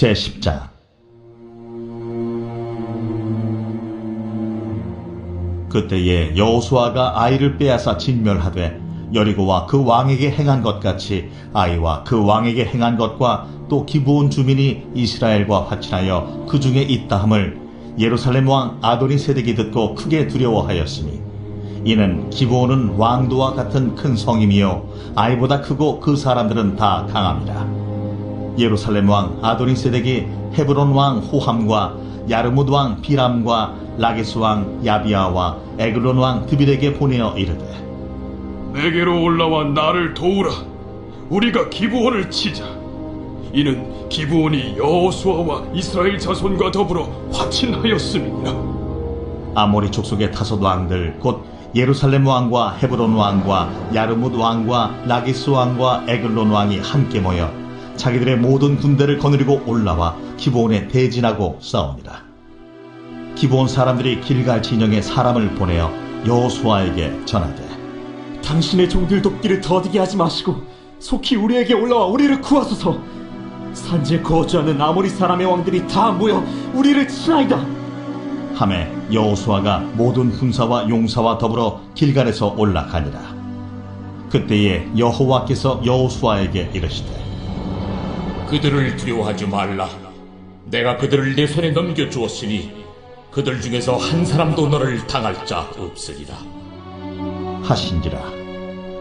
제10장 그때에 여호수아가 아이를 빼앗아 진멸하되 여리고와 그 왕에게 행한 것 같이 아이와 그 왕에게 행한 것과 또 기브온 주민이 이스라엘과 화친하여 그 중에 있다함을 예루살렘 왕 아도니 세덱이 듣고 크게 두려워하였으니 이는 기브온은 왕도와 같은 큰 성임이요 아이보다 크고 그 사람들은 다 강합니다. 예루살렘 왕 아도니 세덱이 헤브론 왕 호함과 야르무드 왕 비람과 라게스 왕 야비아와 에글론 왕 드빌에게 보내어 이르되 내게로 올라와 나를 도우라. 우리가 기브온을 치자. 이는 기브온이 여호수아와 이스라엘 자손과 더불어 화친하였음이니라. 아모리 족속의 다섯 왕들 곧 예루살렘 왕과 헤브론 왕과 야르무드 왕과 라기스 왕과 에글론 왕이 함께 모여 자기들의 모든 군대를 거느리고 올라와 기브온에 대진하고 싸웁니다. 기브온 사람들이 길갈 진영에 사람을 보내어 여호수아에게 전하되 당신의 종들 돕기를 더디게 하지 마시고 속히 우리에게 올라와 우리를 구하소서. 산지에 거주하는 아모리 사람의 왕들이 다 모여 우리를 치나이다. 함에 여호수아가 모든 군사와 용사와 더불어 길갈에서 올라가니라. 그때에 여호와께서 여호수아에게 이르시되 그들을 두려워하지 말라. 내가 그들을 내 손에 넘겨 주었으니 그들 중에서 한 사람도 너를 당할 자 없으리라. 하신지라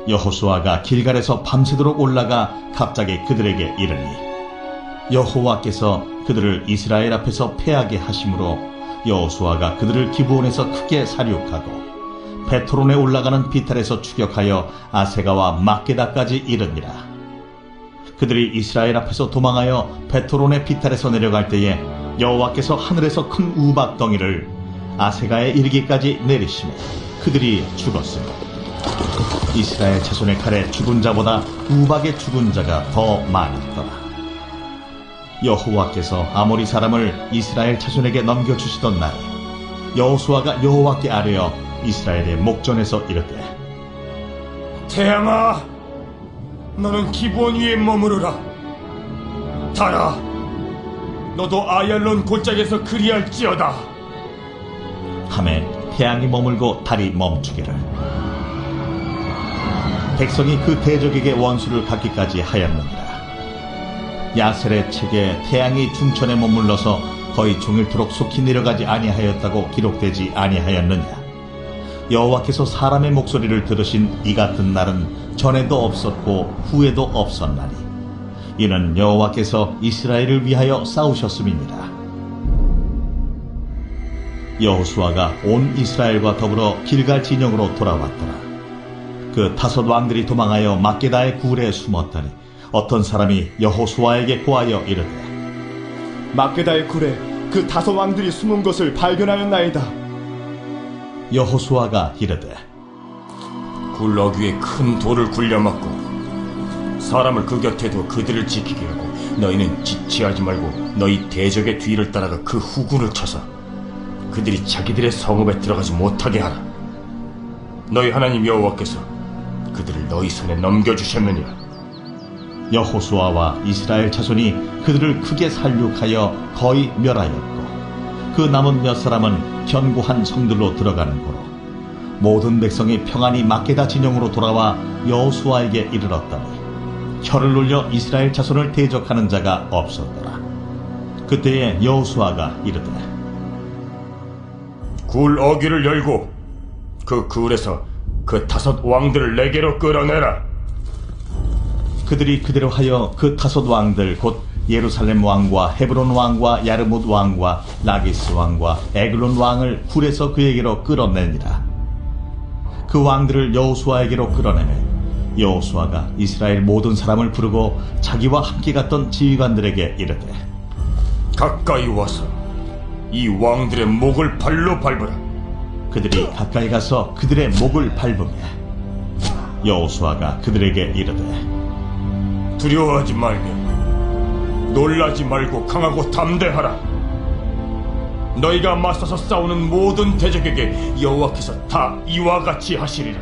여호수아가 길갈에서 밤새도록 올라가 갑자기 그들에게 이르니 여호와께서 그들을 이스라엘 앞에서 패하게 하심으로 여호수아가 그들을 기브온에서 크게 사륙하고 베토론에 올라가는 비탈에서 추격하여 아세가와 막게다까지 이르니라 그들이 이스라엘 앞에서 도망하여 베토론의 비탈에서 내려갈 때에 여호와께서 하늘에서 큰 우박 덩이를 아세가에 이르기까지 내리시며 그들이 죽었으니 이스라엘 자손의 칼에 죽은 자보다 우박의 죽은 자가 더 많았더라. 여호와께서 아모리 사람을 이스라엘 자손에게 넘겨주시던 날에 여호수아가 여호와께 아뢰어 이스라엘의 목전에서 이르되 태양아, 너는 기브온 위에 머무르라. 달아, 너도 아얄론 골짜기에서 그리할지어다. 함에 태양이 머물고 달이 멈추기를 백성이 그 대적에게 원수를 갖기까지 하였느니라 야셀의 책에 태양이 중천에 머물러서 거의 종일토록 속히 내려가지 아니하였다고 기록되지 아니하였느냐 여호와께서 사람의 목소리를 들으신 이 같은 날은 전에도 없었고 후에도 없었나니 이는 여호와께서 이스라엘을 위하여 싸우셨음이니라 여호수아가 온 이스라엘과 더불어 길갈 진영으로 돌아왔더라. 그 다섯 왕들이 도망하여 막게다의 굴에 숨었더니 어떤 사람이 여호수아에게 고하여 이르되 마케다의 굴에 그 다섯 왕들이 숨은 것을 발견하였나이다. 여호수아가 이르되 굴럭 위에 큰 돌을 굴려막고 사람을 그 곁에 두 그들을 지키게 하고 너희는 지체하지 말고 너희 대적의 뒤를 따라가 그 후군을 쳐서 그들이 자기들의 성읍에 들어가지 못하게 하라. 너희 하나님 여호와께서 그들을 너희 손에 넘겨주셨느니라. 여호수아와 이스라엘 자손이 그들을 크게 살육하여 거의 멸하였고 그 남은 몇 사람은 견고한 성들로 들어가는 고로 모든 백성이 평안히 막게다 진영으로 돌아와 여호수아에게 이르렀더니 혀를 놀려 이스라엘 자손을 대적하는 자가 없었더라. 그때에 여호수아가 이르되 굴 어귀를 열고 그 굴에서 그 다섯 왕들을 내게로 끌어내라. 그들이 그대로 하여 그 다섯 왕들 곧 예루살렘 왕과 헤브론 왕과 야르뭇 왕과 라기스 왕과 에글론 왕을 굴에서 그에게로 끌어내니라. 그 왕들을 여호수아에게로 끌어내매 여호수아가 이스라엘 모든 사람을 부르고 자기와 함께 갔던 지휘관들에게 이르되 가까이 와서 이 왕들의 목을 발로 밟으라. 그들이 가까이 가서 그들의 목을 밟으며 여호수아가 그들에게 이르되 두려워하지 말며 놀라지 말고 강하고 담대하라. 너희가 맞서서 싸우는 모든 대적에게 여호와께서 다 이와 같이 하시리라.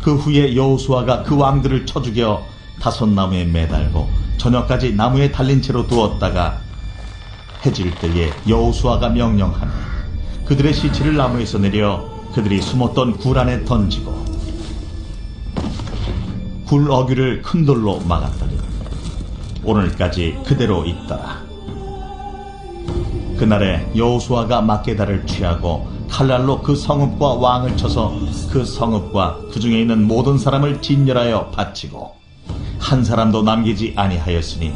그 후에 여호수아가 그 왕들을 쳐 죽여 다섯 나무에 매달고 저녁까지 나무에 달린 채로 두었다가 해질 때에 여호수아가 명령하니 그들의 시체를 나무에서 내려 그들이 숨었던 굴 안에 던지고 굴 어귀를 큰 돌로 막았더니 오늘까지 그대로 있더라. 그날에 여호수아가 막게다를 취하고 칼날로 그 성읍과 왕을 쳐서 그 성읍과 그 중에 있는 모든 사람을 진멸하여 바치고 한 사람도 남기지 아니하였으니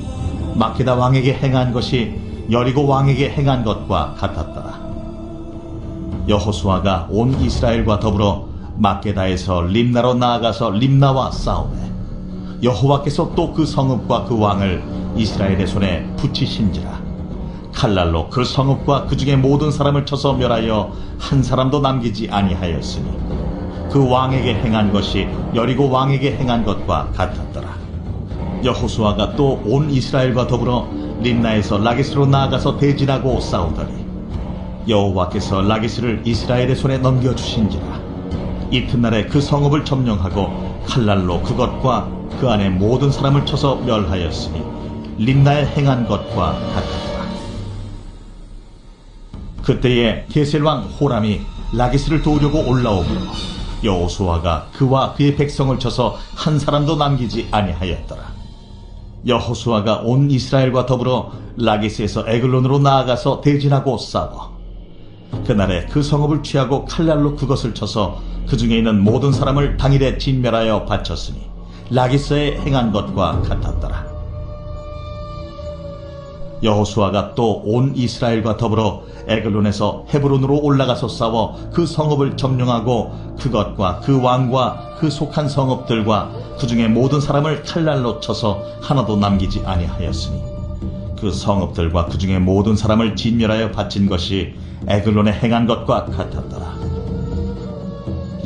막게다 왕에게 행한 것이 여리고 왕에게 행한 것과 같았더라. 여호수아가 온 이스라엘과 더불어 막게다에서 림나로 나아가서 림나와 싸우매 여호와께서 또 그 성읍과 그 왕을 이스라엘의 손에 붙이신지라. 칼날로 그 성읍과 그 중에 모든 사람을 쳐서 멸하여 한 사람도 남기지 아니하였으니 그 왕에게 행한 것이 여리고 왕에게 행한 것과 같았더라. 여호수아가 또 온 이스라엘과 더불어 림나에서 라기스로 나아가서 대진하고 싸우더니 여호와께서 라기스를 이스라엘의 손에 넘겨주신지라. 이튿날에 그 성읍을 점령하고 칼날로 그것과 그 안에 모든 사람을 쳐서 멸하였으니 림나에 행한 것과 같았다. 그때에 게셀 왕 호람이 라기스를 도우려고 올라오므로 여호수아가 그와 그의 백성을 쳐서 한 사람도 남기지 아니하였더라. 여호수아가 온 이스라엘과 더불어 라기스에서 에글론으로 나아가서 대진하고 싸워 그날에 그 성읍을 취하고 칼날로 그것을 쳐서 그 중에 있는 모든 사람을 당일에 진멸하여 바쳤으니 라기스에 행한 것과 같았더라. 여호수아가 또 온 이스라엘과 더불어 에글론에서 헤브론으로 올라가서 싸워 그 성읍을 점령하고 그것과 그 왕과 그 속한 성읍들과 그 중에 모든 사람을 칼날로 쳐서 하나도 남기지 아니하였으니 그 성읍들과 그 중에 모든 사람을 진멸하여 바친 것이 에글론에 행한 것과 같았더라.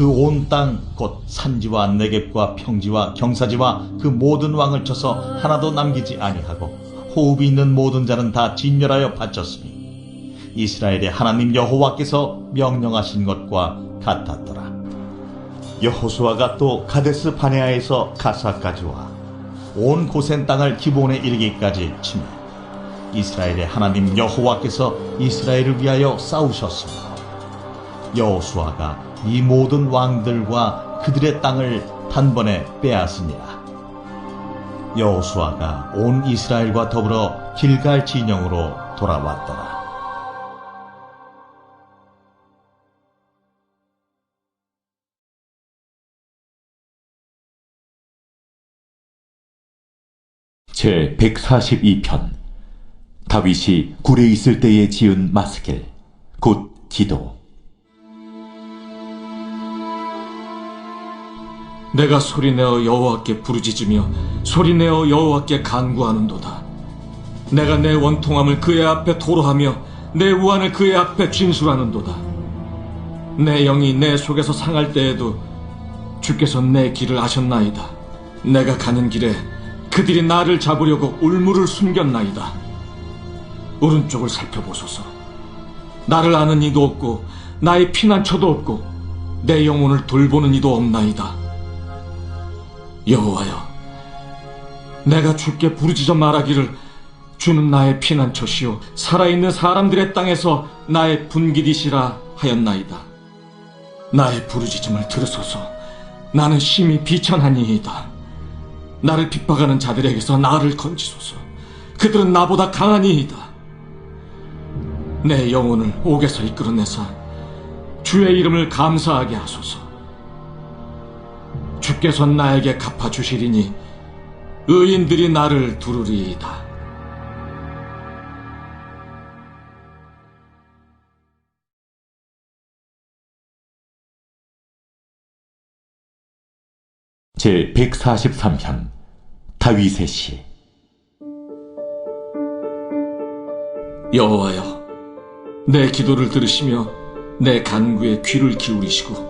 그 온 땅 곧 산지와 내겝과 평지와 경사지와 그 모든 왕을 쳐서 하나도 남기지 아니하고 호흡이 있는 모든 자는 다 진멸하여 바쳤으니 이스라엘의 하나님 여호와께서 명령하신 것과 같았더라. 여호수아가 또 가데스 바네아에서 가사까지 와 온 고센 땅을 기본에 이르기까지 치매 이스라엘의 하나님 여호와께서 이스라엘을 위하여 싸우셨으며 여호수아가 이 모든 왕들과 그들의 땅을 단번에 빼앗으니라. 여호수아가 온 이스라엘과 더불어 길갈 진영으로 돌아왔더라. 제 142편 다윗이 굴에 있을 때에 지은 마스겔 곧 기도 내가 소리내어 여호와께 부르짖으며 소리내어 여호와께 간구하는도다. 내가 내 원통함을 그의 앞에 토로하며 내 우환을 그의 앞에 진술하는도다. 내 영이 내 속에서 상할 때에도 주께서 내 길을 아셨나이다. 내가 가는 길에 그들이 나를 잡으려고 울물을 숨겼나이다. 오른쪽을 살펴보소서. 나를 아는 이도 없고 나의 피난처도 없고 내 영혼을 돌보는 이도 없나이다. 여호와여, 내가 주께 부르짖어 말하기를 주는 나의 피난처시요 살아있는 사람들의 땅에서 나의 분기디시라 하였나이다. 나의 부르짖음을 들으소서. 나는 심히 비천하니이다. 나를 핍박하는 자들에게서 나를 건지소서. 그들은 나보다 강하니이다. 내 영혼을 옥에서 이끌어내사 주의 이름을 감사하게 하소서. 주께서 나에게 갚아주시리니 의인들이 나를 두르리이다. 제 143편 다윗의 시 여호와여, 내 기도를 들으시며 내 간구에 귀를 기울이시고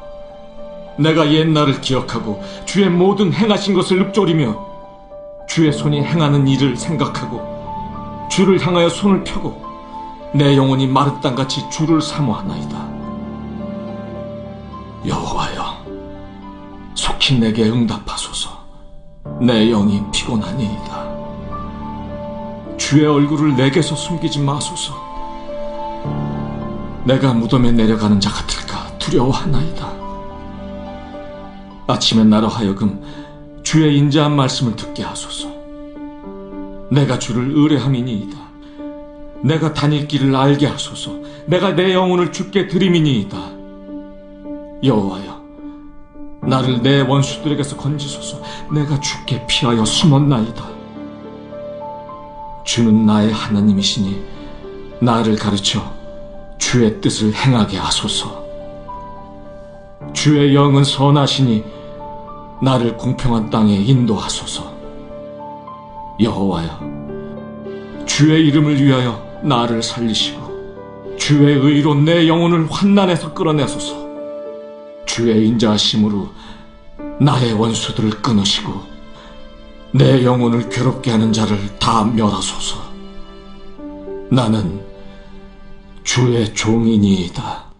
내가 옛날을 기억하고 주의 모든 행하신 것을 읊조리며 주의 손이 행하는 일을 생각하고 주를 향하여 손을 펴고 내 영혼이 마른 땅같이 주를 사모하나이다. 여호와여, 속히 내게 응답하소서. 내 영이 피곤하니이다. 주의 얼굴을 내게서 숨기지 마소서. 내가 무덤에 내려가는 자 같을까 두려워하나이다. 아침에 나로 하여금 주의 인자한 말씀을 듣게 하소서. 내가 주를 의뢰함이니이다. 내가 다닐 길을 알게 하소서. 내가 내 영혼을 주께 드림이니이다. 여호와여, 나를 내 원수들에게서 건지소서. 내가 주께 피하여 숨었나이다. 주는 나의 하나님이시니 나를 가르쳐 주의 뜻을 행하게 하소서. 주의 영은 선하시니 나를 공평한 땅에 인도하소서. 여호와여, 주의 이름을 위하여 나를 살리시고 주의 의로 내 영혼을 환난에서 끌어내소서. 주의 인자하심으로 나의 원수들을 끊으시고 내 영혼을 괴롭게 하는 자를 다 멸하소서. 나는 주의 종이니이다.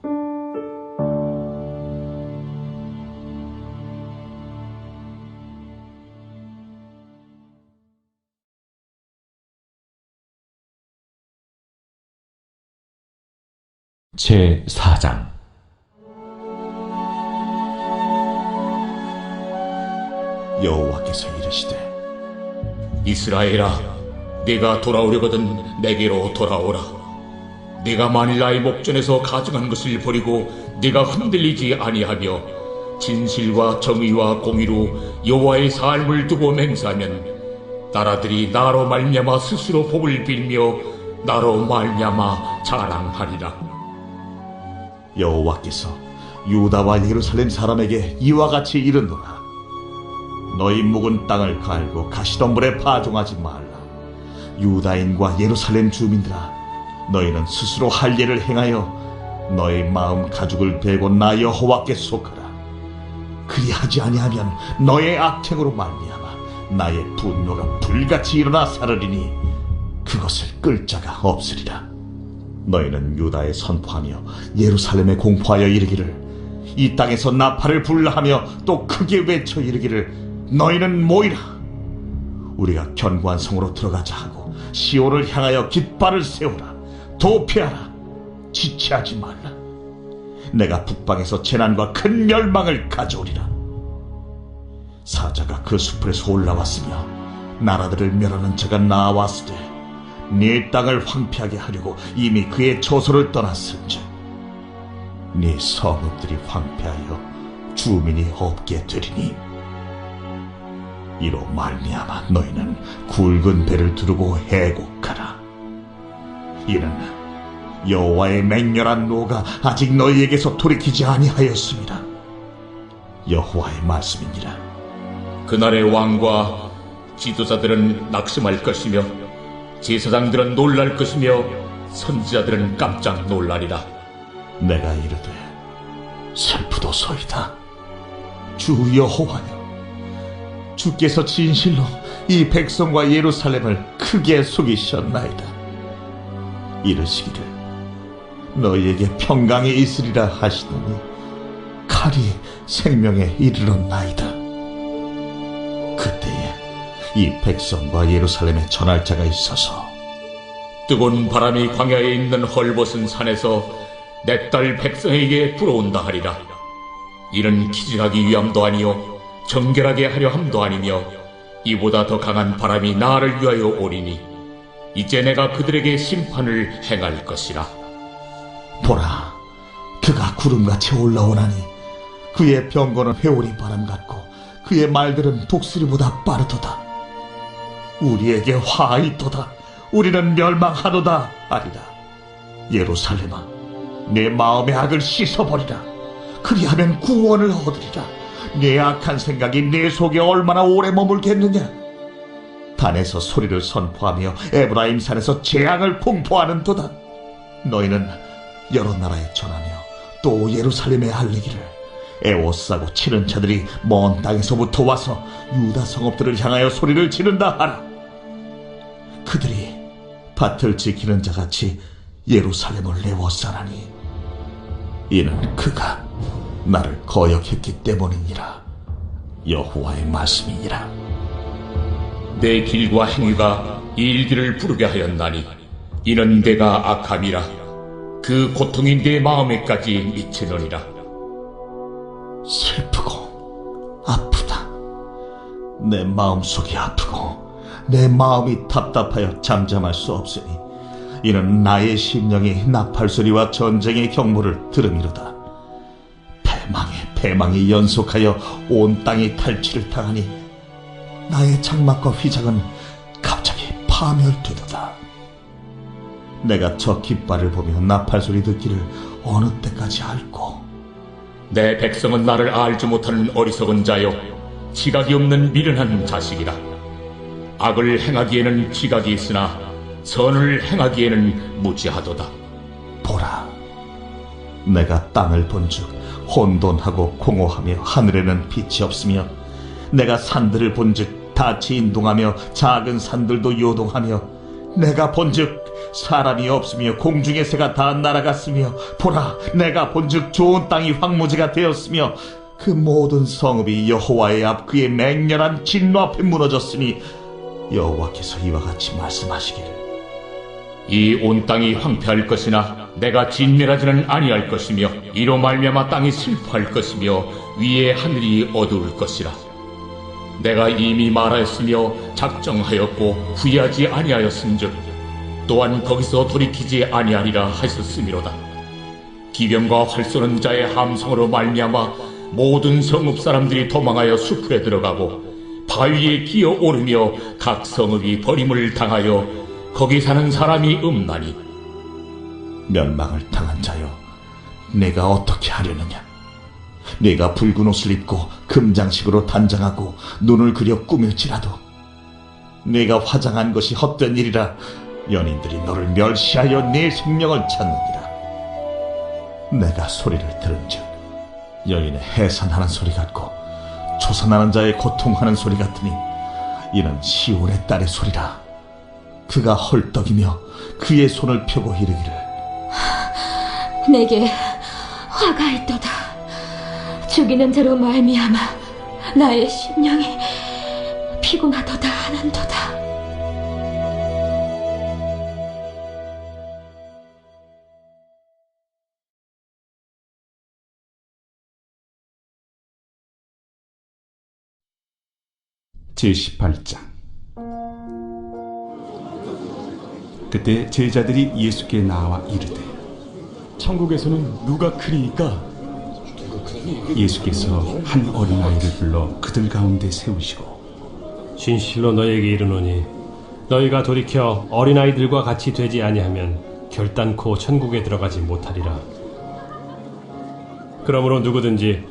제 4장 여호와께서 이르시되 이스라엘아, 네가 돌아오려거든 내게로 돌아오라. 네가 만일 나의 목전에서 가증한 것을 버리고 네가 흔들리지 아니하며 진실과 정의와 공의로 여호와의 삶을 두고 맹세하면 나라들이 나로 말미암아 스스로 복을 빌며 나로 말미암아 자랑하리라. 여호와께서 유다와 예루살렘 사람에게 이와 같이 이르노라. 너희 묵은 땅을 갈고 가시덤불에 파종하지 말라. 유다인과 예루살렘 주민들아 너희는 스스로 할 일을 행하여 너희 마음 가죽을 베고 나 여호와께 속하라. 그리하지 아니하면 너의 악행으로 말미암아 나의 분노가 불같이 일어나 사르리니 그것을 끌 자가 없으리라 너희는 유다에 선포하며 예루살렘에 공포하여 이르기를 이 땅에서 나팔을 불라하며 또 크게 외쳐 이르기를 너희는 모이라. 우리가 견고한 성으로 들어가자 하고 시온을 향하여 깃발을 세우라. 도피하라. 지체하지 말라. 내가 북방에서 재난과 큰 멸망을 가져오리라. 사자가 그 숲에서 올라왔으며 나라들을 멸하는 자가 나왔으되 네 땅을 황폐하게 하려고 이미 그의 처소를 떠났은즉 네 성읍들이 황폐하여 주민이 없게 되리니. 이로 말미암아 너희는 굵은 배를 두르고 해곡하라. 이는 여호와의 맹렬한 노가 아직 너희에게서 돌이키지 아니하였습니다. 여호와의 말씀이니라. 그날의 왕과 지도자들은 낙심할 것이며 제사장들은 놀랄 것이며 선지자들은 깜짝 놀라리라. 내가 이르되 슬프도소이다. 주 여호와여 주께서 진실로 이 백성과 예루살렘을 크게 속이셨나이다. 이르시기를 너희에게 평강이 있으리라 하시더니 칼이 생명에 이르렀나이다. 그때에 이 백성과 예루살렘에 전할 자가 있어서 뜨거운 바람이 광야에 있는 헐벗은 산에서 내 딸 백성에게 불어온다 하리라. 이는 기증하기 위함도 아니요 정결하게 하려 함도 아니며 이보다 더 강한 바람이 나를 위하여 오리니 이제 내가 그들에게 심판을 행할 것이라. 보라, 그가 구름같이 올라오나니 그의 병거는 회오리 바람 같고 그의 말들은 독수리보다 빠르도다. 우리에게 화 있도다. 우리는 멸망하도다. 아니다. 예루살렘아, 내 마음의 악을 씻어버리라. 그리하면 구원을 얻으리라. 내 악한 생각이 내 속에 얼마나 오래 머물겠느냐? 단에서 소리를 선포하며 에브라임 산에서 재앙을 공포하는 도다. 너희는 여러 나라에 전하며 또 예루살렘에 알리기를 애워싸고 치는 자들이 먼 땅에서부터 와서 유다 성읍들을 향하여 소리를 지른다 하라. 그들이 밭을 지키는 자같이 예루살렘을 애워싸나니 이는 그가 나를 거역했기 때문이니라. 여호와의 말씀이니라. 내 길과 행위가 일기를 부르게 하였나니 이는 내가 악함이라 그 고통이 내 마음에까지 미치느니라 슬프고 아프다. 내 마음속이 아프고 내 마음이 답답하여 잠잠할 수 없으니 이는 나의 심령이 나팔소리와 전쟁의 경보를 들음이로다. 패망에 패망이 연속하여 온 땅이 탈취를 당하니 나의 장막과 휘장은 갑자기 파멸되도다. 내가 저 깃발을 보며 나팔소리 듣기를 어느 때까지 앓고 내 백성은 나를 알지 못하는 어리석은 자요 지각이 없는 미련한 자식이라 악을 행하기에는 지각이 있으나 선을 행하기에는 무지하도다. 보라, 내가 땅을 본즉 혼돈하고 공허하며 하늘에는 빛이 없으며 내가 산들을 본즉 닻이 인동하며 작은 산들도 요동하며 내가 본즉 사람이 없으며 공중의 새가 다 날아갔으며 보라, 내가 본즉 좋은 땅이 황무지가 되었으며 그 모든 성읍이 여호와의 앞 그의 맹렬한 진노 앞에 무너졌으니 여호와께서 이와 같이 말씀하시기를. 이 온 땅이 황폐할 것이나 내가 진멸하지는 아니할 것이며 이로 말미암아 땅이 슬퍼할 것이며 위에 하늘이 어두울 것이라. 내가 이미 말하였으며 작정하였고 후회하지 아니하였은즉 또한 거기서 돌이키지 아니하리라 하셨음이로다. 기병과 활 쏘는 자의 함성으로 말미암아 모든 성읍 사람들이 도망하여 숲에 들어가고 바위에 기어 오르며 각 성읍이 버림을 당하여 거기 사는 사람이 없나니 멸망을 당한 자여, 내가 어떻게 하려느냐? 내가 붉은 옷을 입고 금장식으로 단장하고 눈을 그려 꾸밀지라도 내가 화장한 것이 헛된 일이라 연인들이 너를 멸시하여 내 생명을 찾느니라. 내가 소리를 들은즉 여인의 해산하는 소리 같고 초산하는 자의 고통하는 소리 같으니 이는 시온의 딸의 소리라. 그가 헐떡이며 그의 손을 펴고 이르기를 내게 화가 있도다. 죽이는 자로 말미암아 나의 심령이 피곤하도다 하는도다. 제18장 그때 제자들이 예수께 나와 이르되 천국에서는 누가 크리이까? 예수께서 한 어린아이를 불러 그들 가운데 세우시고 진실로 너에게 이르노니 너희가 돌이켜 어린아이들과 같이 되지 아니하면 결단코 천국에 들어가지 못하리라. 그러므로 누구든지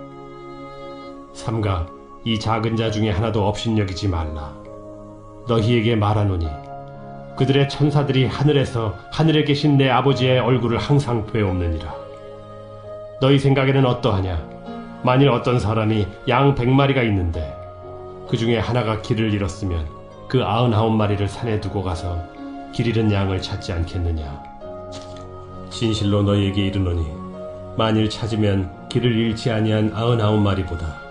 삼가 이 작은 자 중에 하나도 업신여기지 말라. 너희에게 말하노니 그들의 천사들이 하늘에서 하늘에 계신 내 아버지의 얼굴을 항상 배옵느니라. 너희 생각에는 어떠하냐? 만일 어떤 사람이 양 백마리가 있는데 그 중에 하나가 길을 잃었으면 그 아흔아홉 마리를 산에 두고 가서 길 잃은 양을 찾지 않겠느냐? 진실로 너희에게 이르노니 만일 찾으면 길을 잃지 아니한 아흔아홉 마리보다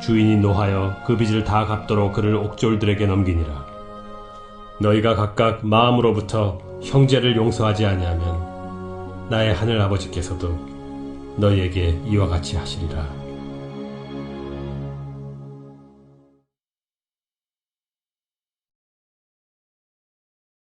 주인이 노하여 그 빚을 다 갚도록 그를 옥졸들에게 넘기니라. 너희가 각각 마음으로부터 형제를 용서하지 아니하면 나의 하늘 아버지께서도 너희에게 이와 같이 하시리라